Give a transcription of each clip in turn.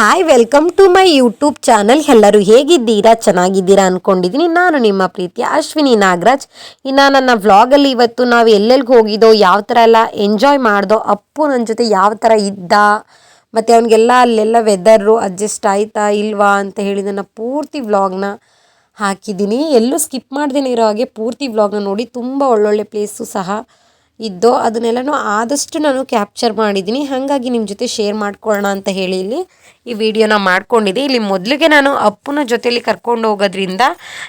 Hi welcome to my YouTube channel ಎಲ್ಲರೂ ಹೇಗಿದ್ದೀರಾ? ಚೆನ್ನಾಗಿದ್ದೀರಾ ಅಂದ್ಕೊಂಡಿದ್ದೀನಿ ನಾನು ನಿಮ್ಮ ಪ್ರೀತಿಯ ಅಶ್ವಿನಿ ನಾಗರಾಜ್. ಇನ್ನು ನನ್ನ ವ್ಲಾಗಲ್ಲಿ ಇವತ್ತು ನಾವು ಎಲ್ಲೆಲ್ಲಿಗೆ ಹೋಗಿದ್ದೋ, ಯಾವ ಥರ ಎಲ್ಲ ಎಂಜಾಯ್ ಮಾಡ್ದೋ, ಅಪ್ಪು ನನ್ನ ಜೊತೆ ಯಾವ ಥರ ಇದ್ದ, ಮತ್ತು ಅವನಿಗೆಲ್ಲ ಅಲ್ಲೆಲ್ಲ ವೆದರು ಅಡ್ಜಸ್ಟ್ ಆಯ್ತಾ ಇಲ್ವಾ ಅಂತ ಹೇಳಿ ನನ್ನ ಪೂರ್ತಿ ವ್ಲಾಗ್ನ ಹಾಕಿದ್ದೀನಿ. ಎಲ್ಲೂ ಸ್ಕಿಪ್ ಮಾಡ್ದೇನೆ ಇರೋ ಹಾಗೆ ಪೂರ್ತಿ ವ್ಲಾಗ್ನ ನೋಡಿ ತುಂಬ ಒಳ್ಳೊಳ್ಳೆ ಪ್ಲೇಸು ಸಹ ಇದ್ದೋ ಅದನ್ನೆಲ್ಲನೂ ಆದಷ್ಟು ನಾನು ಕ್ಯಾಪ್ಚರ್ ಮಾಡಿದ್ದೀನಿ. ಹಾಗಾಗಿ ನಿಮ್ಮ ಜೊತೆ ಶೇರ್ ಮಾಡ್ಕೊಳ್ಳೋಣ ಅಂತ ಹೇಳಿ ಇಲ್ಲಿ ಈ ವಿಡಿಯೋನ ಮಾಡ್ಕೊಂಡಿದ್ದೆ. ಇಲ್ಲಿ ಮೊದಲಿಗೆ ನಾನು ಅಪ್ಪನ ಜೊತೆಯಲ್ಲಿ ಕರ್ಕೊಂಡು ಹೋಗೋದ್ರಿಂದ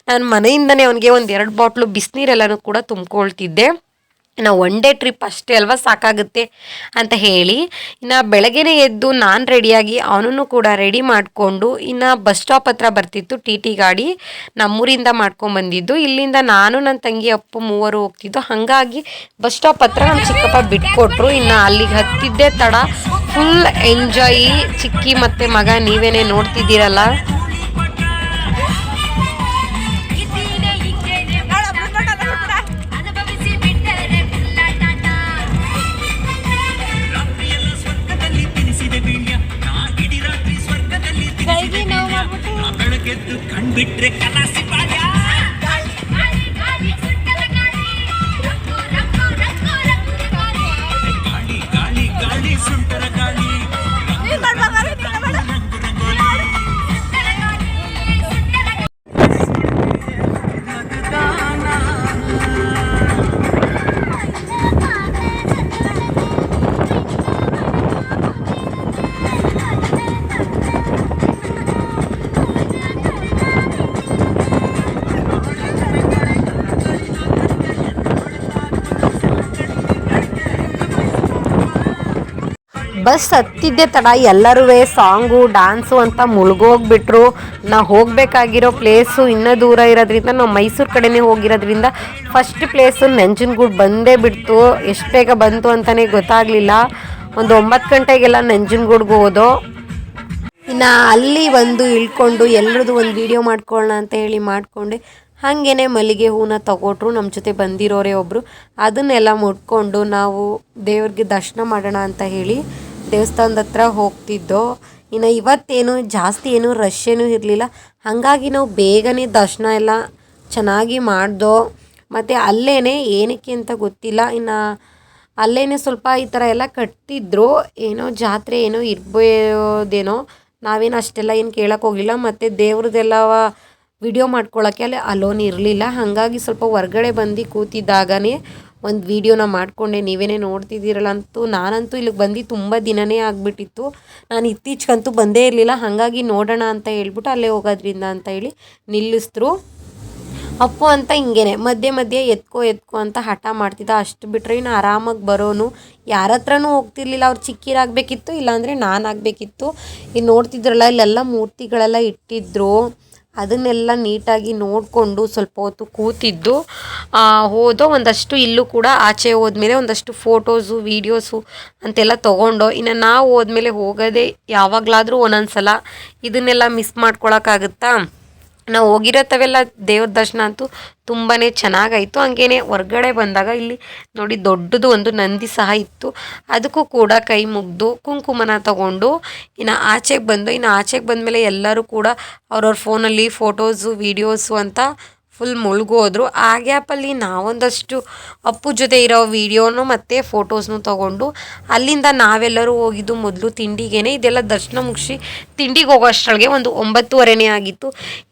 ನಾನು ಮನೆಯಿಂದನೇ ಅವನಿಗೆ ಒಂದು ಎರಡು ಬಾಟ್ಲು ಬಿಸಿನೀರೆಲ್ಲನೂ ಕೂಡ ತುಂಬ್ಕೊಳ್ತಿದ್ದೆ. ಇನ್ನು ಒನ್ ಡೇ ಟ್ರಿಪ್ ಅಷ್ಟೇ ಅಲ್ವಾ ಸಾಕಾಗುತ್ತೆ ಅಂತ ಹೇಳಿ, ಇನ್ನು ಬೆಳಗ್ಗೆನೇ ಎದ್ದು ನಾನು ರೆಡಿಯಾಗಿ ಅವನನ್ನು ಕೂಡ ರೆಡಿ ಮಾಡಿಕೊಂಡು ಇನ್ನು ಬಸ್ ಸ್ಟಾಪ್ ಹತ್ರ ಬರ್ತಿತ್ತು ಟಿ ಟಿ ಗಾಡಿ, ನಮ್ಮೂರಿಂದ ಮಾಡ್ಕೊಂಬಂದಿದ್ದು ಇಲ್ಲಿಂದ ನಾನು ನನ್ನ ತಂಗಿ ಅಪ್ಪು ಮೂವರು ಹೋಗ್ತಿದ್ದು. ಹಾಗಾಗಿ ಬಸ್ ಸ್ಟಾಪ್ ಹತ್ರ ನಮ್ಮ ಚಿಕ್ಕಪ್ಪ ಬಿಟ್ಕೊಟ್ರು. ಇನ್ನು ಅಲ್ಲಿಗೆ ಹತ್ತಿದ್ದೇ ತಡ. ಫುಲ್ ಎಂಜಾಯ್ ಚಿಕ್ಕಿ ಮತ್ತು ಮಗ ನೀವೇನೇ ನೋಡ್ತಿದ್ದೀರಲ್ಲ. விட்டு ಬಸ್ ಹತ್ತಿದ್ದೆ ತಡ. ಎಲ್ಲರೂ ಸಾಂಗು, ಡ್ಯಾನ್ಸು ಅಂತ ಮುಳುಗೋಗ್ಬಿಟ್ರು. ನಾ ಹೋಗಬೇಕಾಗಿರೋ ಪ್ಲೇಸು ಇನ್ನೂ ದೂರ ಇರೋದ್ರಿಂದ ನಾವು ಮೈಸೂರು ಕಡೆನೇ ಹೋಗಿರೋದ್ರಿಂದ ಫಸ್ಟ್ ಪ್ಲೇಸು ನಂಜನಗೂಡು ಬಂದೇ ಬಿಡ್ತು. ಎಷ್ಟು ಬೇಗ ಬಂತು ಅಂತಲೇ ಗೊತ್ತಾಗಲಿಲ್ಲ. ಒಂದು ಒಂಬತ್ತು ಗಂಟೆಗೆಲ್ಲ ನಂಜನಗೂಡ್ಗೆ ಹೋದೋ. ಇನ್ನು ಅಲ್ಲಿ ಒಂದು ಇಳ್ಕೊಂಡು ಎಲ್ಲರದು ಒಂದು ವಿಡಿಯೋ ಮಾಡ್ಕೊಳ್ಳೋಣ ಅಂತ ಹೇಳಿ ಮಾಡಿಕೊಂಡು. ಹಾಗೇನೆ ಮಲ್ಲಿಗೆ ಹೂನ ತಗೊಟ್ರು. ನಮ್ಮ ಜೊತೆ ಬಂದಿರೋರೇ ಒಬ್ಬರು ಅದನ್ನೆಲ್ಲ ಮುಟ್ಕೊಂಡು ನಾವು ದೇವ್ರಿಗೆ ದರ್ಶನ ಮಾಡೋಣ ಅಂತ ಹೇಳಿ ದೇವಸ್ಥಾನದ ಹತ್ರ ಹೋಗ್ತಿದ್ದೋ, ಇನ್ನು ಇವತ್ತೇನು ಜಾಸ್ತಿ ಏನು ರಶ್ ಏನೂ ಇರಲಿಲ್ಲ. ಹಾಗಾಗಿ ನಾವು ಬೇಗನೆ ದರ್ಶನ ಎಲ್ಲ ಚೆನ್ನಾಗಿ ಮಾಡ್ದೋ, ಮತ್ತು ಅಲ್ಲೇ ಏನಕ್ಕೆ ಅಂತ ಗೊತ್ತಿಲ್ಲ. ಇನ್ನು ಅಲ್ಲೇ ಸ್ವಲ್ಪ ಈ ಥರ ಎಲ್ಲ ಕಟ್ತಿದ್ರು. ಏನೋ ಜಾತ್ರೆ ಏನೋ ಇರ್ಬೋದೇನೋ, ನಾವೇನು ಅಷ್ಟೆಲ್ಲ ಏನು ಕೇಳೋಕೆ ಹೋಗಿಲ್ಲ. ಮತ್ತು ದೇವ್ರದ್ದೆಲ್ಲ ವಿಡಿಯೋ ಮಾಡ್ಕೊಳ್ಳೋಕ್ಕೆ ಅಲ್ಲಿ ಅಲೋನ್ ಇರಲಿಲ್ಲ. ಹಾಗಾಗಿ ಸ್ವಲ್ಪ ಹೊರ್ಗಡೆ ಬಂದು ಕೂತಿದ್ದಾಗನೇ ಒಂದು ವೀಡಿಯೋನ ಮಾಡಿಕೊಂಡೆ, ನೀವೇನೇ ನೋಡ್ತಿದ್ದೀರಲ್ಲ ಅಂತೂ ನಾನಂತೂ ಇಲ್ಲಿಗೆ ಬಂದು ತುಂಬ ದಿನನೇ ಆಗಿಬಿಟ್ಟಿತ್ತು. ನಾನು ಇತ್ತೀಚೆಗಂತೂ ಬಂದೇ ಇರಲಿಲ್ಲ, ಹಾಗಾಗಿ ನೋಡೋಣ ಅಂತ ಹೇಳ್ಬಿಟ್ಟು ಅಲ್ಲೇ ಹೋಗೋದ್ರಿಂದ ಅಂತ ಹೇಳಿ ನಿಲ್ಲಿಸಿದ್ರು. ಅಪ್ಪು ಅಂತ ಹಿಂಗೇನೆ, ಮಧ್ಯೆ ಮಧ್ಯೆ ಎತ್ಕೋ ಎತ್ಕೋ ಅಂತ ಹಠ ಮಾಡ್ತಿದ್ದ. ಅಷ್ಟು ಬಿಟ್ಟರೆ ಇನ್ನು ಆರಾಮಾಗಿ ಬರೋನು. ಯಾರ ಹತ್ರನೂ ಹೋಗ್ತಿರ್ಲಿಲ್ಲ, ಅವ್ರು ಚಿಕ್ಕಿರಾಗಬೇಕಿತ್ತು, ಇಲ್ಲಾಂದರೆ ನಾನು ಆಗಬೇಕಿತ್ತು ಇಲ್ಲಿ ನೋಡ್ತಿದ್ರಲ್ಲ, ಇಲ್ಲೆಲ್ಲ ಮೂರ್ತಿಗಳೆಲ್ಲ ಇಟ್ಟಿದ್ರು. ಅದನ್ನೆಲ್ಲ ನೀಟಾಗಿ ನೋಡಿಕೊಂಡು ಸ್ವಲ್ಪ ಹೊತ್ತು ಕೂತಿದ್ದು ಹೋದೋ ಒಂದಷ್ಟು ಇಲ್ಲೂ ಕೂಡ ಆಚೆ ಹೋದ್ಮೇಲೆ ಒಂದಷ್ಟು ಫೋಟೋಸು, ವೀಡಿಯೋಸು ಅಂತೆಲ್ಲ ತೊಗೊಂಡು, ಇನ್ನು ನಾವು ಹೋದ್ಮೇಲೆ ಹೋಗೋದೇ ಯಾವಾಗಲಾದರೂ ಒಂದೊಂದು ಸಲ ಇದನ್ನೆಲ್ಲ ಮಿಸ್ ಮಾಡ್ಕೊಳಕ್ಕಾಗುತ್ತಾ? ನಾವು ಹೋಗಿರತ್ತವೆಲ್ಲ ದೇವ್ರ ದರ್ಶನ ಅಂತೂ ತುಂಬಾ ಚೆನ್ನಾಗಾಯಿತು. ಹಂಗೇನೆ ಹೊರ್ಗಡೆ ಬಂದಾಗ ಇಲ್ಲಿ ನೋಡಿ ದೊಡ್ಡದು ಒಂದು ನಂದಿ ಸಹ ಇತ್ತು. ಅದಕ್ಕೂ ಕೂಡ ಕೈ ಮುಗ್ದು ಕುಂಕುಮನ ತಗೊಂಡು ಇನ್ನು ಆಚೆಗೆ ಬಂದು, ಇನ್ನು ಆಚೆಗೆ ಬಂದಮೇಲೆ ಎಲ್ಲರೂ ಕೂಡ ಅವ್ರವ್ರ ಫೋನಲ್ಲಿ ಫೋಟೋಸು ವೀಡಿಯೋಸು ಅಂತ ಫುಲ್ ಮುಳುಗೋದ್ರು. ಆ ಗ್ಯಾಪಲ್ಲಿ ನಾವೊಂದಷ್ಟು ಅಪ್ಪು ಜೊತೆ ಇರೋ ವೀಡಿಯೋನು ಮತ್ತು ಫೋಟೋಸ್ನು ತೊಗೊಂಡು, ಅಲ್ಲಿಂದ ನಾವೆಲ್ಲರೂ ಹೋಗಿದ್ದು ಮೊದಲು ತಿಂಡಿಗೇನೆ. ಇದೆಲ್ಲ ದರ್ಶನ ಮುಗಿಸಿ ತಿಂಡಿಗೆ ಹೋಗೋ ಅಷ್ಟರೊಳಗೆ ಒಂದು ಒಂಬತ್ತುವರೆನೇ ಆಗಿತ್ತು.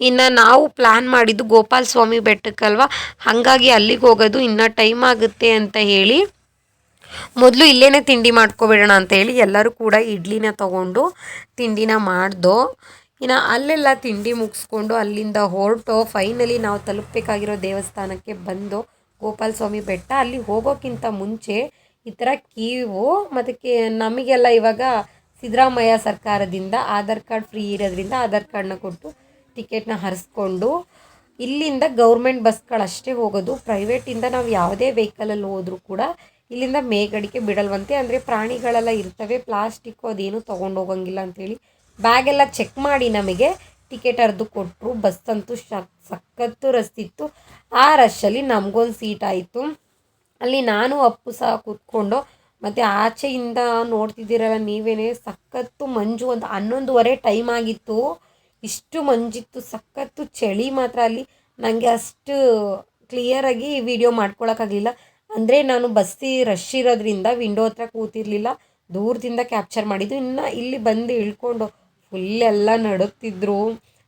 ಇನ್ನು ನಾವು ಪ್ಲ್ಯಾನ್ ಮಾಡಿದ್ದು ಗೋಪಾಲ ಸ್ವಾಮಿ ಬೆಟ್ಟಕ್ಕಲ್ವ? ಹಾಗಾಗಿ ಅಲ್ಲಿಗೆ ಹೋಗೋದು ಇನ್ನೂ ಟೈಮ್ ಆಗುತ್ತೆ ಅಂತ ಹೇಳಿ, ಮೊದಲು ಇಲ್ಲೇನೆ ತಿಂಡಿ ಮಾಡ್ಕೊಬಿಡೋಣ ಅಂತ ಹೇಳಿ ಎಲ್ಲರೂ ಕೂಡ ಇಡ್ಲಿನ ತಗೊಂಡು ತಿಂಡಿನ ಮಾಡ್ದೋ ಇನ್ನು ಅಲ್ಲೆಲ್ಲ ತಿಂಡಿ ಮುಗಿಸ್ಕೊಂಡು ಅಲ್ಲಿಂದ ಹೊರಟು ಫೈನಲಿ ನಾವು ತಲುಪಬೇಕಾಗಿರೋ ದೇವಸ್ಥಾನಕ್ಕೆ ಬಂದು ಗೋಪಾಲ ಸ್ವಾಮಿ ಬೆಟ್ಟ, ಅಲ್ಲಿ ಹೋಗೋಕ್ಕಿಂತ ಮುಂಚೆ ಈ ಥರ ಕೀವು ಮತ್ತು ನಮಗೆಲ್ಲ ಇವಾಗ ಸಿದ್ದರಾಮಯ್ಯ ಸರ್ಕಾರದಿಂದ ಆಧಾರ್ ಕಾರ್ಡ್ ಫ್ರೀ ಇರೋದ್ರಿಂದ ಆಧಾರ್ ಕಾರ್ಡ್ನ ಕೊಟ್ಟು ಟಿಕೆಟ್ನ ಹರಿಸ್ಕೊಂಡು ಇಲ್ಲಿಂದ ಗೌರ್ಮೆಂಟ್ ಬಸ್ಗಳಷ್ಟೇ ಹೋಗೋದು. ಪ್ರೈವೇಟಿಂದ ನಾವು ಯಾವುದೇ ವೆಹಿಕಲಲ್ಲಿ ಹೋದರೂ ಕೂಡ ಇಲ್ಲಿಂದ ಮೇಗಡಿಕೆ ಬಿಡಲ್ವಂತೆ. ಅಂದರೆ ಪ್ರಾಣಿಗಳೆಲ್ಲ ಇರ್ತವೆ ಪ್ಲಾಸ್ಟಿಕ್ಕು ಅದೇನು ತೊಗೊಂಡು ಹೋಗಂಗಿಲ್ಲ ಅಂತೇಳಿ ಬ್ಯಾಗೆಲ್ಲ ಚೆಕ್ ಮಾಡಿ ನಮಗೆ ಟಿಕೆಟ್ ಹರಿದು ಕೊಟ್ಟರು ಬಸ್ ಅಂತೂ ಶಕ್ ಸಖತ್ತು ರಸ್ ಇತ್ತು. ಆ ರಶ್ಶಲ್ಲಿ ನಮಗೊಂದು ಸೀಟ್ ಆಯಿತು. ಅಲ್ಲಿ ನಾನು ಅಪ್ಪು ಸಹ ಕೂತ್ಕೊಂಡು, ಮತ್ತು ಆಚೆಯಿಂದ ನೋಡ್ತಿದ್ದೀರಲ್ಲ ನೀವೇನೆ, ಸಖತ್ತು ಮಂಜು ಅಂತ ಹನ್ನೊಂದುವರೆ ಟೈಮ್ ಆಗಿತ್ತು. ಇಷ್ಟು ಮಂಜಿತ್ತು, ಸಖತ್ತು ಚಳಿ ಮಾತ್ರ ಅಲ್ಲಿ. ನನಗೆ ಅಷ್ಟು ಕ್ಲಿಯರಾಗಿ ವಿಡಿಯೋ ಮಾಡ್ಕೊಳಕ್ಕಾಗಲಿಲ್ಲ. ಅಂದರೆ ನಾನು ಬಸ್ಸಿ ರಶ್ ಇರೋದ್ರಿಂದ ವಿಂಡೋ ಹತ್ರ ಕೂತಿರಲಿಲ್ಲ. ದೂರದಿಂದ ಕ್ಯಾಪ್ಚರ್ ಮಾಡಿದ್ದು. ಇನ್ನು ಇಲ್ಲಿ ಬಂದು ಇಳ್ಕೊಂಡು ಫುಲ್ ಎಲ್ಲ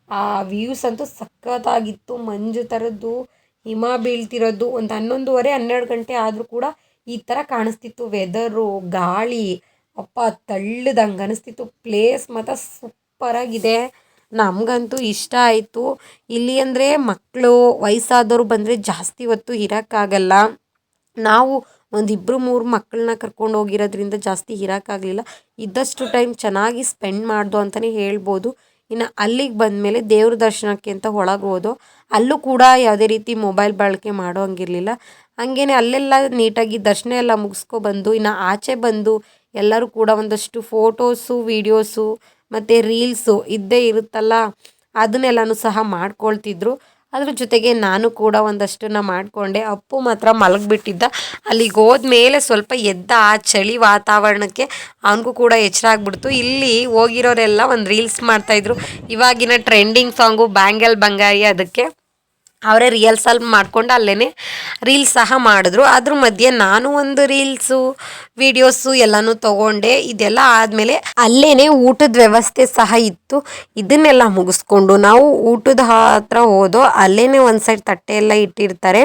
ಆ ವ್ಯೂಸ್ ಅಂತೂ ಸಖತ್ತಾಗಿತ್ತು. ಮಂಜು ಥರದ್ದು ಹಿಮ ಬೀಳ್ತಿರೋದು, ಒಂದು ಹನ್ನೊಂದುವರೆ, ಹನ್ನೆರಡು ಗಂಟೆ ಆದರೂ ಕೂಡ ಈ ಥರ ಕಾಣಿಸ್ತಿತ್ತು. ವೆದರು ಗಾಳಿ, ಅಪ್ಪ ತಳ್ಳದಂಗೆ ಅನಿಸ್ತಿತ್ತು. ಪ್ಲೇಸ್ ಮಾತ್ರ ಸೂಪರಾಗಿದೆ ನಮಗಂತೂ ಇಷ್ಟ ಆಯಿತು. ಇಲ್ಲಿ ಅಂದರೆ ಮಕ್ಕಳು ವಯಸ್ಸಾದವರು ಬಂದರೆ ಜಾಸ್ತಿ ಹೊತ್ತು ಇರೋಕ್ಕಾಗಲ್ಲ. ನಾವು ಒಂದಿಬ್ಬರು ಮೂರು ಮಕ್ಕಳನ್ನ ಕರ್ಕೊಂಡು ಹೋಗಿರೋದ್ರಿಂದ ಜಾಸ್ತಿ ಇರೋಕ್ಕಾಗಲಿಲ್ಲ ಇದ್ದಷ್ಟು ಟೈಮ್ ಚೆನ್ನಾಗಿ ಸ್ಪೆಂಡ್ ಮಾಡ್ದು ಅಂತಲೇ ಹೇಳ್ಬೋದು. ಇನ್ನು ಅಲ್ಲಿಗೆ ಬಂದಮೇಲೆ ದೇವ್ರ ದರ್ಶನಕ್ಕೆ ಅಂತ ಒಳಗೆ ಹೋದೋ, ಅಲ್ಲೂ ಕೂಡ ಯಾವುದೇ ರೀತಿ ಮೊಬೈಲ್ ಬಳಕೆ ಮಾಡೋ ಹಂಗಿರಲಿಲ್ಲ. ಹಾಗೇನೆ ಅಲ್ಲೆಲ್ಲ ನೀಟಾಗಿ ದರ್ಶನ ಎಲ್ಲ ಮುಗಿಸ್ಕೊಬಂದು ಇನ್ನು ಆಚೆ ಬಂದು ಎಲ್ಲರೂ ಕೂಡ ಒಂದಷ್ಟು ಫೋಟೋಸು, ವೀಡಿಯೋಸು, ಮತ್ತು ರೀಲ್ಸು ಇದ್ದೇ ಇರುತ್ತಲ್ಲ, ಅದನ್ನೆಲ್ಲನೂ ಸಹ ಮಾಡ್ಕೊಳ್ತಿದ್ರು. ಅದ್ರ ಜೊತೆಗೆ ನಾನು ಕೂಡ ಒಂದಷ್ಟನ್ನ ಮಾಡಿಕೊಂಡೆ. ಅಪ್ಪು ಮಾತ್ರ ಮಲಗಿಬಿಟ್ಟಿದ್ದ. ಅಲ್ಲಿಗೆ ಹೋದ್ಮೇಲೆ ಸ್ವಲ್ಪ ಎದ್ದ ಆ ಚಳಿ ವಾತಾವರಣಕ್ಕೆ ಅವನಿಗೂ ಕೂಡ ಎಚ್ಚರ ಆಗ್ಬಿಡ್ತು. ಇಲ್ಲಿ ಹೋಗಿರೋರೆಲ್ಲ ಒಂದು ರೀಲ್ಸ್ ಮಾಡ್ತಾಯಿದ್ರು ಇವಾಗಿನ ಟ್ರೆಂಡಿಂಗ್ ಸಾಂಗು ಬ್ಯಾಂಗಲ್ ಬಂಗಾರಿ ಅದಕ್ಕೆ. ಅವರೇ ರಿಯಲ್ಸಲ್ಲಿ ಮಾಡ್ಕೊಂಡು ಅಲ್ಲೇ ರೀಲ್ಸ್ ಸಹ ಮಾಡಿದ್ರು. ಅದ್ರ ಮಧ್ಯೆ ನಾನು ಒಂದು ರೀಲ್ಸು ವೀಡಿಯೋಸು ಎಲ್ಲನೂ ತಗೊಂಡೆ. ಇದೆಲ್ಲ ಆದಮೇಲೆ ಅಲ್ಲೇ ಊಟದ ವ್ಯವಸ್ಥೆ ಸಹ ಇತ್ತು. ಇದನ್ನೆಲ್ಲ ಮುಗಿಸ್ಕೊಂಡು ನಾವು ಊಟದ ಹತ್ರ ಹೋದೋ ಅಲ್ಲೇ ಒಂದು ಸೈಡ್ ತಟ್ಟೆ ಎಲ್ಲ ಇಟ್ಟಿರ್ತಾರೆ.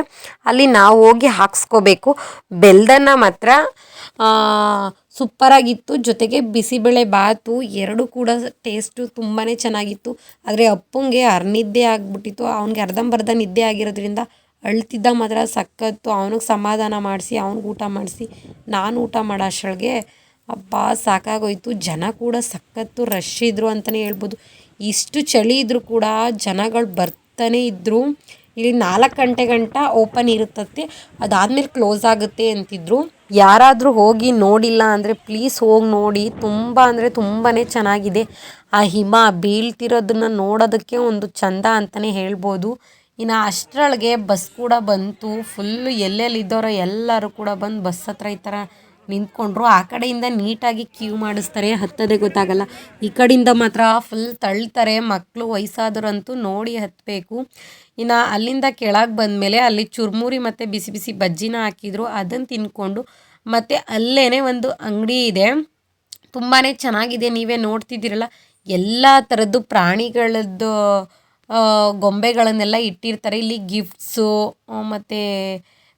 ಅಲ್ಲಿ ನಾವು ಹೋಗಿ ಹಾಕ್ಸ್ಕೋಬೇಕು. ಬೆಲ್ದನ್ನ ಮಾತ್ರ ಸೂಪರಾಗಿತ್ತು. ಜೊತೆಗೆ ಬಿಸಿಬೇಳೆ ಬಾತು ಎರಡು ಕೂಡ ಟೇಸ್ಟು ತುಂಬಾ ಚೆನ್ನಾಗಿತ್ತು. ಆದರೆ ಅಪ್ಪಂಗೆ ಅರ್ನಿದ್ದೆ ಆಗಿಬಿಟ್ಟಿತ್ತು. ಅವ್ನಿಗೆ ಅರ್ಧಂಬರ್ಧ ನಿದ್ದೆ ಆಗಿರೋದ್ರಿಂದ ಅಳ್ತಿದ್ದ ಮಾತ್ರ ಸಖತ್ತು. ಅವನಿಗೆ ಸಮಾಧಾನ ಮಾಡಿಸಿ, ಅವ್ನಿಗೆ ಊಟ ಮಾಡಿಸಿ. ನಾನು ಊಟ ಮಾಡೋ ಅಷ್ಟರೊಳಗೆ ಅಪ್ಪ ಸಾಕಾಗೋಯ್ತು. ಜನ ಕೂಡ ಸಖತ್ತು ರಶ್ ಇದ್ದರು ಅಂತಲೇ ಹೇಳ್ಬೋದು. ಇಷ್ಟು ಚಳಿ ಇದ್ದರೂ ಕೂಡ ಜನಗಳು ಬರ್ತಾನೆ ಇದ್ದರು ಇಲ್ಲಿ ನಾಲ್ಕು ಗಂಟೆ ಗಂಟ ಓಪನ್ ಇರುತ್ತೆ ಅದಾದಮೇಲೆ ಕ್ಲೋಸ್ ಆಗುತ್ತೆ ಅಂತಿದ್ರು. ಯಾರಾದರೂ ಹೋಗಿ ನೋಡಿಲ್ಲ ಅಂದರೆ ಪ್ಲೀಸ್ ಹೋಗಿ ನೋಡಿ. ತುಂಬ ಅಂದರೆ ತುಂಬಾ ಚೆನ್ನಾಗಿದೆ. ಆ ಹಿಮ ಬೀಳ್ತಿರೋದನ್ನು ನೋಡೋದಕ್ಕೆ ಒಂದು ಚಂದ ಅಂತಲೇ ಹೇಳ್ಬೋದು. ಇನ್ನು ಅಷ್ಟರೊಳಗೆ ಬಸ್ ಕೂಡ ಬಂತು. ಫುಲ್ಲು ಎಲ್ಲೆಲ್ಲಿದ್ದವರೋ ಎಲ್ಲರೂ ಕೂಡ ಬಂದು ಬಸ್ ಹತ್ರ ಈ ಥರ ನಿಂತ್ಕೊಂಡ್ರು, ಆ ಕಡೆಯಿಂದ ನೀಟಾಗಿ ಕ್ಯೂ ಮಾಡಿಸ್ತಾರೆ. ಹತ್ತೋದೇ ಗೊತ್ತಾಗಲ್ಲ. ಈ ಕಡೆಯಿಂದ ಮಾತ್ರ ಫುಲ್ ತಳ್ತಾರೆ. ಮಕ್ಕಳು ವಯಸ್ಸಾದರಂತೂ ನೋಡಿ ಹತ್ತಬೇಕು ಇನ್ನು ಅಲ್ಲಿಂದ ಕೆಳಗೆ ಬಂದಮೇಲೆ ಅಲ್ಲಿ ಚುರ್ಮುರಿ ಮತ್ತು ಬಿಸಿ ಬಿಸಿ ಬಜ್ಜಿನ ಹಾಕಿದ್ರು. ಅದನ್ನು ತಿನ್ಕೊಂಡು ಮತ್ತು ಅಲ್ಲೇ ಒಂದು ಅಂಗಡಿ ಇದೆ. ತುಂಬಾ ಚೆನ್ನಾಗಿದೆ. ನೀವೇ ನೋಡ್ತಿದ್ದೀರಲ್ಲ, ಎಲ್ಲ ಥರದ್ದು ಪ್ರಾಣಿಗಳದ್ದು ಗೊಂಬೆಗಳನ್ನೆಲ್ಲ ಇಟ್ಟಿರ್ತಾರೆ. ಇಲ್ಲಿ ಗಿಫ್ಟ್ಸು ಮತ್ತು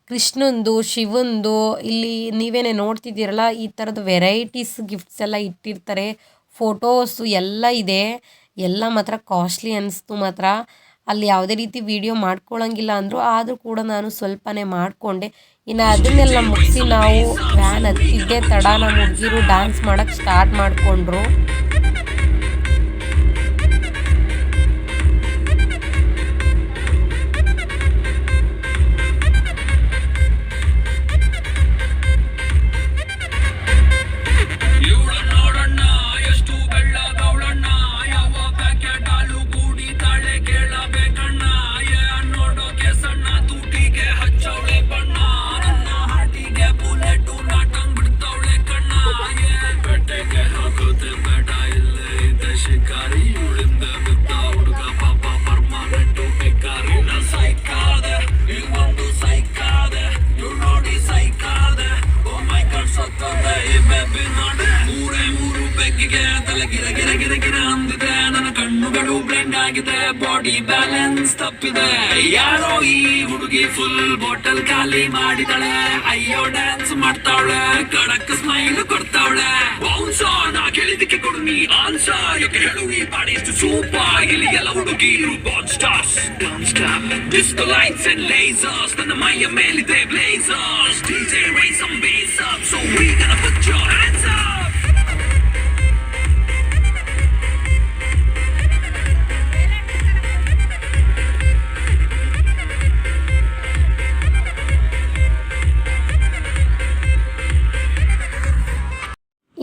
ಕೃಷ್ಣಂದು, ಶಿವಂದು, ಇಲ್ಲಿ ನೀವೇನೇ ನೋಡ್ತಿದ್ದೀರಲ್ಲ, ಈ ಥರದ ವೆರೈಟೀಸ್ ಗಿಫ್ಟ್ಸ್ ಎಲ್ಲ ಇಟ್ಟಿರ್ತಾರೆ. ಫೋಟೋಸು ಎಲ್ಲ ಇದೆ. ಎಲ್ಲ ಮಾತ್ರ ಕಾಸ್ಟ್ಲಿ ಅನ್ನಿಸ್ತು ಮಾತ್ರ. ಅಲ್ಲಿ ಯಾವುದೇ ರೀತಿ ವಿಡಿಯೋ ಮಾಡ್ಕೊಳ್ಳೋಂಗಿಲ್ಲ ಅಂದರೂ ಆದರೂ ಕೂಡ ನಾನು ಸ್ವಲ್ಪನೇ ಮಾಡಿಕೊಂಡೆ. ಇನ್ನು ಅದನ್ನೆಲ್ಲ ಮುಗಿಸಿ ನಾವು ವ್ಯಾನ್ ಹತ್ತಿದ್ದೆ ತಡ ನಮ್ಮ ಹುಡುಗಿರು ಡ್ಯಾನ್ಸ್ ಮಾಡೋಕ್ಕೆ ಸ್ಟಾರ್ಟ್ ಮಾಡಿಕೊಂಡ್ರು. ತಪ್ಪಿದೆ. ಯಾರೋ ಈ ಹುಡುಗಿ ಫುಲ್ ಬಾಟಲ್ ಖಾಲಿ ಮಾಡಿದಾಳೆ. ಅಯ್ಯೋ ಡ್ಯಾನ್ಸ್ ಮಾಡ್ತಾವಳೆ. ಕಡಕ್ ಸ್ಮೈಲ್ ಕೊಡ್ತಾವಳೆ. ಬೌನ್ಸ ನಾ ಕೇಳಿದಕ್ಕೆ ಕೊಡು ನೀ ಆನ್ಸ ಯಾಕೆ ಹೇಳು, ಈ ಬಾಡಿ ಎಷ್ಟು ಸೂಪರ್ ಇಲ್ಲಿ ಎಲ್ಲ ಹುಡುಗಿರು ಬಾನ್ ಸ್ಟಾರ್ಸ್ ಡಾನ್ ಸ್ಟಾರ್ ಲೈಟ್ಸ್ ಅಂಡ್ ಲೇಸರ್ಸ್ ನನ್ನ ಮೈಯ ಮೇಲಿದೆ blazers DJ raise some bass up. So we gonna put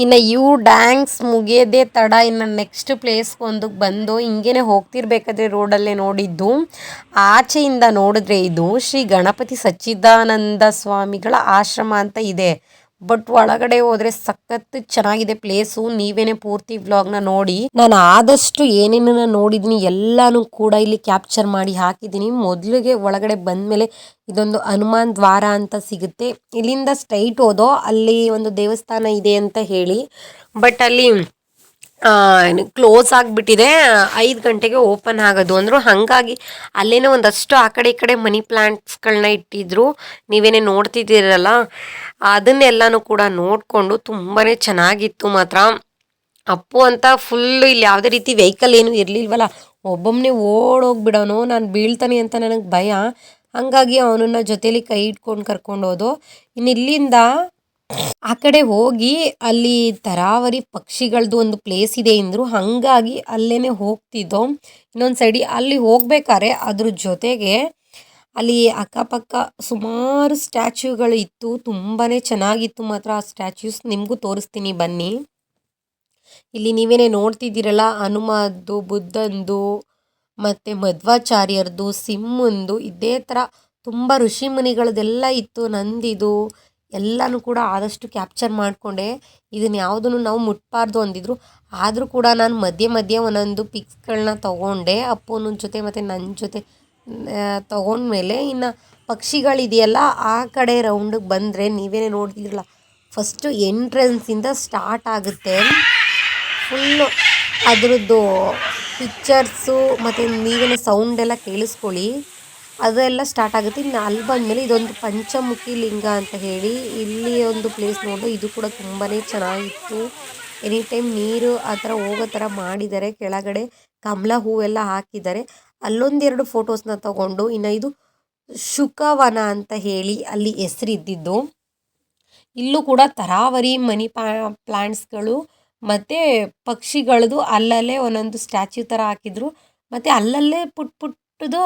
ಇನ್ನು ಇವು ಡ್ಯಾನ್ಸ್ ಮುಗಿಯೋದೇ ತಡ. ಇನ್ನು ನೆಕ್ಸ್ಟ್ ಪ್ಲೇಸ್ಗೆ ಒಂದು ಬಂದು ಹಿಂಗೇನೆ ಹೋಗ್ತಿರ್ಬೇಕಾದ್ರೆ ರೋಡಲ್ಲೇ ನೋಡಿದ್ದು. ಆಚೆಯಿಂದ ನೋಡಿದ್ರೆ ಇದು ಶ್ರೀ ಗಣಪತಿ ಸಚ್ಚಿದಾನಂದ ಸ್ವಾಮಿಗಳ ಆಶ್ರಮ ಅಂತ ಇದೆ. ಬಟ್ ಒಳಗಡೆ ಹೋದ್ರೆ ಸಖತ್ ಚೆನ್ನಾಗಿದೆ ಪ್ಲೇಸು ನೀವೇನೆ ಪೂರ್ತಿ ವ್ಲಾಗ್ನ ನೋಡಿ. ನಾನು ಆದಷ್ಟು ಏನೇನ ನೋಡಿದೀನಿ ಎಲ್ಲಾನು ಕೂಡ ಇಲ್ಲಿ ಕ್ಯಾಪ್ಚರ್ ಮಾಡಿ ಹಾಕಿದ್ದೀನಿ ಮೊದಲಿಗೆ ಒಳಗಡೆ ಬಂದ್ಮೇಲೆ ಇದೊಂದು ಹನುಮಾನ್ ದ್ವಾರ ಅಂತ ಸಿಗುತ್ತೆ. ಇಲ್ಲಿಂದ ಸ್ಟ್ರೈಟ್ ಹೋದೋ ಅಲ್ಲಿ ಒಂದು ದೇವಸ್ಥಾನ ಇದೆ ಅಂತ ಹೇಳಿ. ಬಟ್ ಅಲ್ಲಿ ಕ್ಲೋಸ್ ಆಗಿಬಿಟ್ಟಿದೆ. ಐದು ಗಂಟೆಗೆ ಓಪನ್ ಆಗೋದು ಅಂದರು. ಹಾಗಾಗಿ ಅಲ್ಲೇನೋ ಒಂದಷ್ಟು ಆ ಕಡೆ ಈ ಕಡೆ ಮನಿ ಪ್ಲ್ಯಾಂಟ್ಸ್ಗಳನ್ನ ಇಟ್ಟಿದ್ರು. ನೀವೇನೇ ನೋಡ್ತಿದ್ದೀರಲ್ಲ, ಅದನ್ನೆಲ್ಲನೂ ಕೂಡ ನೋಡಿಕೊಂಡು ತುಂಬಾ ಚೆನ್ನಾಗಿತ್ತು ಮಾತ್ರ. ಅಪ್ಪು ಅಂತ ಫುಲ್ ಇಲ್ಲಿ ಯಾವುದೇ ರೀತಿ ವೆಹಿಕಲ್ ಏನು ಇರಲಿಲ್ವಲ್ಲ ಒಬ್ಬೊಬ್ಬನೇ ಓಡೋಗ್ಬಿಡೋನು. ನಾನು ಬೀಳ್ತಾನೆ ಅಂತ ನನಗೆ ಭಯ. ಹಾಗಾಗಿ ಅವನನ್ನ ಜೊತೇಲಿ ಕೈ ಇಟ್ಕೊಂಡು ಕರ್ಕೊಂಡು ಹೋದು ಇನ್ನು ಇಲ್ಲಿಂದ ಆ ಕಡೆ ಹೋಗಿ ಅಲ್ಲಿ ತರಾವರಿ ಪಕ್ಷಿಗಳದ್ದು ಒಂದು ಪ್ಲೇಸ್ ಇದೆ ಅಂದ್ರು ಹಾಗಾಗಿ ಅಲ್ಲೇ ಹೋಗ್ತಿದ್ದೋ. ಇನ್ನೊಂದು ಸೈಡಿ ಅಲ್ಲಿ ಹೋಗ್ಬೇಕಾದ್ರೆ ಅದ್ರ ಜೊತೆಗೆ ಅಲ್ಲಿ ಅಕ್ಕಪಕ್ಕ ಸುಮಾರು ಸ್ಟ್ಯಾಚ್ಯೂಗಳು ಇತ್ತು. ತುಂಬಾ ಚೆನ್ನಾಗಿತ್ತು ಮಾತ್ರ ಆ ಸ್ಟ್ಯಾಚ್ಯೂಸ್. ನಿಮಗೂ ತೋರಿಸ್ತೀನಿ ಬನ್ನಿ. ಇಲ್ಲಿ ನೀವೇನೇ ನೋಡ್ತಿದ್ದೀರಲ್ಲ ಹನುಮದ್ದು ಬುದ್ಧಂದು, ಮತ್ತು ಮಧ್ವಾಚಾರ್ಯರದು, ಸಿಂಹಂದು, ಇದೇ ಥರ ತುಂಬ ಋಷಿ ಮುನಿಗಳದೆಲ್ಲ ಇತ್ತು ನಂದಿದು. ಎಲ್ಲನೂ ಕೂಡ ಆದಷ್ಟು ಕ್ಯಾಪ್ಚರ್ ಮಾಡಿಕೊಂಡೆ. ಇದನ್ನು ಯಾವುದನ್ನು ನಾವು ಮುಟ್ಬಾರ್ದು ಅಂದಿದ್ರು. ಆದರೂ ಕೂಡ ನಾನು ಮಧ್ಯೆ ಮಧ್ಯೆ ಒಂದೊಂದು ಪಿಕ್ಸ್ಗಳನ್ನ ತೊಗೊಂಡೆ. ಅಪ್ಪನ ಜೊತೆ ಮತ್ತು ನನ್ನ ಜೊತೆ ತೊಗೊಂಡ್ಮೇಲೆ ಇನ್ನು ಪಕ್ಷಿಗಳಿದೆಯಲ್ಲ, ಆ ಕಡೆ ರೌಂಡಿಗೆ ಬಂದರೆ ನೀವೇನೇ ನೋಡ್ತಿದ್ರಲ್ಲ ಫಸ್ಟು ಎಂಟ್ರೆನ್ಸಿಂದ ಸ್ಟಾರ್ಟ್ ಆಗುತ್ತೆ. ಫುಲ್ಲು ಅದರದ್ದು ಪಿಕ್ಚರ್ಸು ಮತ್ತು ನೀವೇನೇ ಸೌಂಡೆಲ್ಲ ಕೇಳಿಸ್ಕೊಳ್ಳಿ. ಅದೆಲ್ಲ ಸ್ಟಾರ್ಟ್ ಆಗುತ್ತೆ. ಇನ್ನು ಅಲ್ಲಿ ಬಂದಮೇಲೆ ಇದೊಂದು ಪಂಚಮುಖಿ ಲಿಂಗ ಅಂತ ಹೇಳಿ ಇಲ್ಲಿ ಒಂದು ಪ್ಲೇಸ್ ನೋಡು, ಇದು ಕೂಡ ತುಂಬಾ ಚೆನ್ನಾಗಿತ್ತು. ಎನಿ ಟೈಮ್ ನೀರು ಆ ಥರ ಹೋಗೋ ಥರ ಮಾಡಿದ್ದಾರೆ. ಕೆಳಗಡೆ ಕಮಲ ಹೂವೆಲ್ಲ ಹಾಕಿದ್ದಾರೆ. ಅಲ್ಲೊಂದೆರಡು ಫೋಟೋಸ್ನ ತಗೊಂಡು, ಇನ್ನು ಇದು ಶುಕವನ ಅಂತ ಹೇಳಿ ಅಲ್ಲಿ ಹೆಸರಿದ್ದಿದ್ದು. ಇಲ್ಲೂ ಕೂಡ ತರಾವರಿ ಮನಿ ಪ್ಲಾಂಟ್ಸ್ಗಳು ಮತ್ತು ಪಕ್ಷಿಗಳದು ಅಲ್ಲಲ್ಲೇ ಒಂದೊಂದು ಸ್ಟ್ಯಾಚ್ಯೂ ಥರ ಹಾಕಿದ್ರು. ಮತ್ತು ಅಲ್ಲಲ್ಲೇ ಪುಟ್ ಪುಟ್ಟದು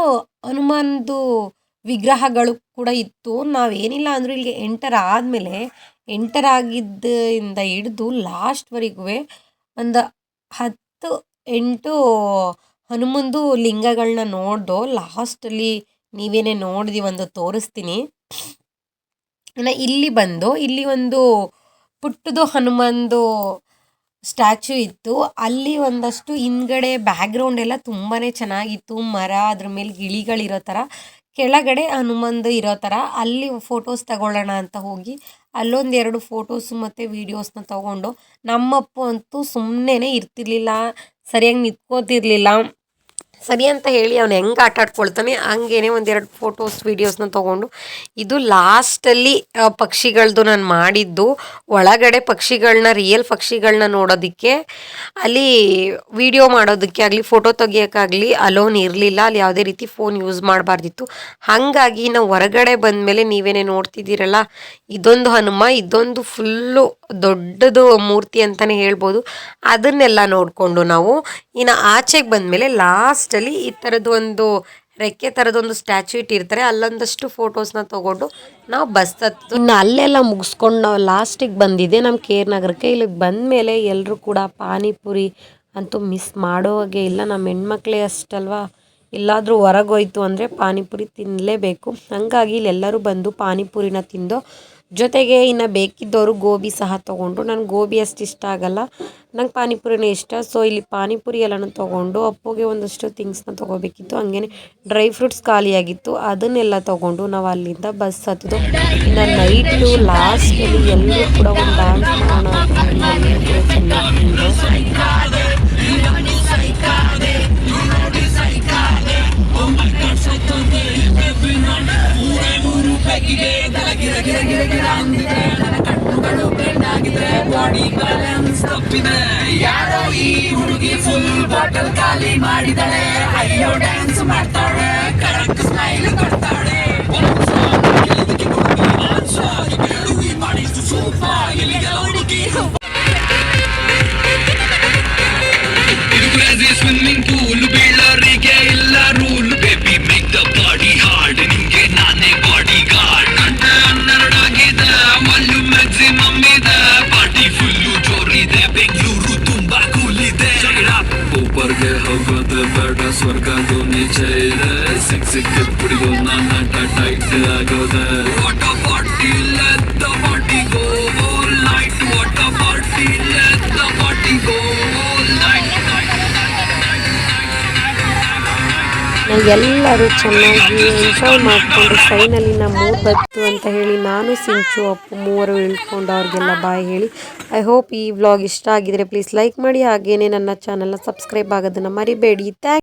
ಹನುಮಾನ್ದು ವಿಗ್ರಹಗಳು ಕೂಡ ಇತ್ತು. ನಾವೇನಿಲ್ಲ ಅಂದರೂ ಇಲ್ಲಿಗೆ ಎಂಟರ್ ಆದಮೇಲೆ ಎಂಟರ್ ಆಗಿದ್ದರಿಂದ ಹಿಡಿದು ಲಾಸ್ಟ್ವರೆಗೂ ಒಂದು ಹತ್ತು ಎಂಟು ಹನುಮಂದು ಲಿಂಗಗಳನ್ನ ನೋಡ್ದೋ ಲಾಸ್ಟಲ್ಲಿ ನೀವೇನೇ ನೋಡಿದಿ ಒಂದು ತೋರಿಸ್ತೀನಿ. ಇನ್ನು ಇಲ್ಲಿ ಬಂದು ಇಲ್ಲಿ ಒಂದು ಪುಟ್ಟದು ಹನುಮಂದು ಸ್ಟ್ಯಾಚ್ಯೂ ಇತ್ತು. ಅಲ್ಲಿ ಒಂದಷ್ಟು ಹಿಂದ್ಗಡೆ ಬ್ಯಾಕ್ಗ್ರೌಂಡ್ ಎಲ್ಲ ತುಂಬಾ ಚೆನ್ನಾಗಿತ್ತು. ಮರ, ಅದ್ರ ಮೇಲೆ ಗಿಳಿಗಳಿರೋ ಥರ. ಕೆಳಗಡೆ ಹನುಮಂದು ಇರೋ ಥರ. ಅಲ್ಲಿ ಫೋಟೋಸ್ ತಗೊಳ್ಳೋಣ ಅಂತ ಹೋಗಿ ಅಲ್ಲೊಂದು ಎರಡು ಫೋಟೋಸು ಮತ್ತು ವೀಡಿಯೋಸ್ನ ತಗೊಂಡು ನಮ್ಮಪ್ಪ ಅಂತೂ ಸುಮ್ಮನೆ ಇರ್ತಿರ್ಲಿಲ್ಲ. ಸರಿಯಾಗಿ ನಿಂತ್ಕೋತಿರ್ಲಿಲ್ಲ. ಸರಿ ಅಂತ ಹೇಳಿ ಅವ್ನು ಹೆಂಗೆ ಆಟ ಆಡ್ಕೊಳ್ತಾನೆ, ಹಂಗೇನೆ ಒಂದೆರಡು ಫೋಟೋಸ್ ವೀಡಿಯೋಸ್ನ ತೊಗೊಂಡು. ಇದು ಲಾಸ್ಟಲ್ಲಿ ಪಕ್ಷಿಗಳದ್ದು ನಾನು ಮಾಡಿದ್ದು. ಒಳಗಡೆ ಪಕ್ಷಿಗಳನ್ನ ರಿಯಲ್ ಪಕ್ಷಿಗಳನ್ನ ನೋಡೋದಕ್ಕೆ, ಅಲ್ಲಿ ವಿಡಿಯೋ ಮಾಡೋದಕ್ಕೆ ಆಗಲಿ ಫೋಟೋ ತೆಗಿಯೋಕ್ಕಾಗಲಿ ಅಲೋನ್ ಇರಲಿಲ್ಲ. ಅಲ್ಲಿ ಯಾವುದೇ ರೀತಿ ಫೋನ್ ಯೂಸ್ ಮಾಡಬಾರ್ದಿತ್ತು. ಹಾಗಾಗಿ ನಾವು ಹೊರಗಡೆ ಬಂದಮೇಲೆ ನೀವೇನೇ ನೋಡ್ತಿದ್ದೀರಲ್ಲ, ಇದೊಂದು ಹನುಮ, ಇದೊಂದು ಫುಲ್ಲು ದೊಡ್ಡದು ಮೂರ್ತಿ ಅಂತಲೇ ಹೇಳ್ಬೋದು. ಅದನ್ನೆಲ್ಲ ನೋಡಿಕೊಂಡು ನಾವು, ಇನ್ನು ಆಚೆಗೆ ಬಂದಮೇಲೆ ಲಾಸ್ಟಲ್ಲಿ ಈ ಥರದ್ದು ಒಂದು ರೆಕ್ಕೆ ಥರದೊಂದು ಸ್ಟ್ಯಾಚು ಇಟ್ಟಿರ್ತಾರೆ. ಅಲ್ಲೊಂದಷ್ಟು ಫೋಟೋಸ್ನ ತೊಗೊಂಡು ನಾವು ಬಸ್ ಹತ್ತು ಇನ್ನು ಅಲ್ಲೆಲ್ಲ ಮುಗಿಸ್ಕೊಂಡು ನಾವು ಲಾಸ್ಟಿಗೆ ಬಂದಿದ್ದೆ ನಮ್ಮ ಕೆ ಆರ್ ನಗರಕ್ಕೆ. ಇಲ್ಲಿಗೆ ಬಂದಮೇಲೆ ಎಲ್ಲರೂ ಕೂಡ ಪಾನಿಪುರಿ ಅಂತೂ ಮಿಸ್ ಮಾಡೋ ಹಾಗೆ ಇಲ್ಲ. ನಮ್ಮ ಹೆಣ್ಮಕ್ಳೇ ಅಷ್ಟಲ್ವಾ? ಎಲ್ಲಾದರೂ ಹೊರಗೋಯ್ತು ಅಂದರೆ ಪಾನಿಪುರಿ ತಿನ್ನಲೇಬೇಕು ಹಾಗಾಗಿ ಇಲ್ಲೆಲ್ಲರೂ ಬಂದು ಪಾನಿಪುರಿನ ತಿಂದು ಜೊತೆಗೆ ಇನ್ನು ಬೇಕಿದ್ದವರು ಗೋಬಿ ಸಹ ತೊಗೊಂಡ್ರು ನನಗೆ ಗೋಬಿ ಅಷ್ಟು ಇಷ್ಟ ಆಗಲ್ಲ. ನಂಗೆ ಪಾನಿಪುರಿನೇ ಇಷ್ಟ. ಸೊ ಇಲ್ಲಿ ಪಾನಿಪುರಿ ಎಲ್ಲನೂ ತೊಗೊಂಡು, ಅಪ್ಪುಗೆ ಒಂದಷ್ಟು ಥಿಂಗ್ಸ್ನ ತೊಗೋಬೇಕಿತ್ತು. ಹಂಗೇ ಡ್ರೈ ಫ್ರೂಟ್ಸ್ ಖಾಲಿಯಾಗಿತ್ತು. ಅದನ್ನೆಲ್ಲ ತೊಗೊಂಡು ನಾವು ಅಲ್ಲಿಂದ ಬಸ್ ಹತ್ತಿದ್ದು ಇನ್ನು ನೈಟು ಲಾಸ್ಟಲ್ಲಿ ಎಲ್ಲರೂ ಕೂಡ ಒಂದು ಡ್ಯಾನ್ಸ್ ಮಾಡೋಣ ಅಂತ ಹೇಳಿ ಎಲ್ಲರೂ ಕೂಡ ಬಾಡಿ ಬ್ಯಾಲೆನ್ಸ್ ತಪ್ಪಿದೆ. ಯಾರೋ ಈ ಹುಡುಗಿ ಫುಲ್ ಬಾಟಲ್ ಖಾಲಿ ಮಾಡಿದಳೆ ಅಯ್ಯೋ ಡ್ಯಾನ್ಸ್ ಮಾಡ್ತಾಳೆ. ಕರಕ್ ಸಿಕ್ ಎಲ್ಲರೂ ಚೆನ್ನಾಗಿ ಎಂಜಾಯ್ ಮಾಡಿಕೊಂಡು ಟ್ರೈನಲ್ಲಿ ನಮ್ಮ ಬತ್ತು ಅಂತ ಹೇಳಿ ನಾನು ಸಿಂಚು, ಅಪ್ಪು ಮೂವರು ಇಳ್ಕೊಂಡು ಅವ್ರಿಗೆಲ್ಲ ಬಾಯ್ ಹೇಳಿ. ಐ ಹೋಪ್ ಈ ವ್ಲಾಗ್ ಇಷ್ಟ ಆಗಿದರೆ ಪ್ಲೀಸ್ ಲೈಕ್ ಮಾಡಿ, ಹಾಗೇನೆ ನನ್ನ ಚಾನಲ್ನ ಸಬ್ಸ್ಕ್ರೈಬ್ ಆಗೋದನ್ನು ಮರಿಬೇಡಿ. ಥ್ಯಾಂಕ್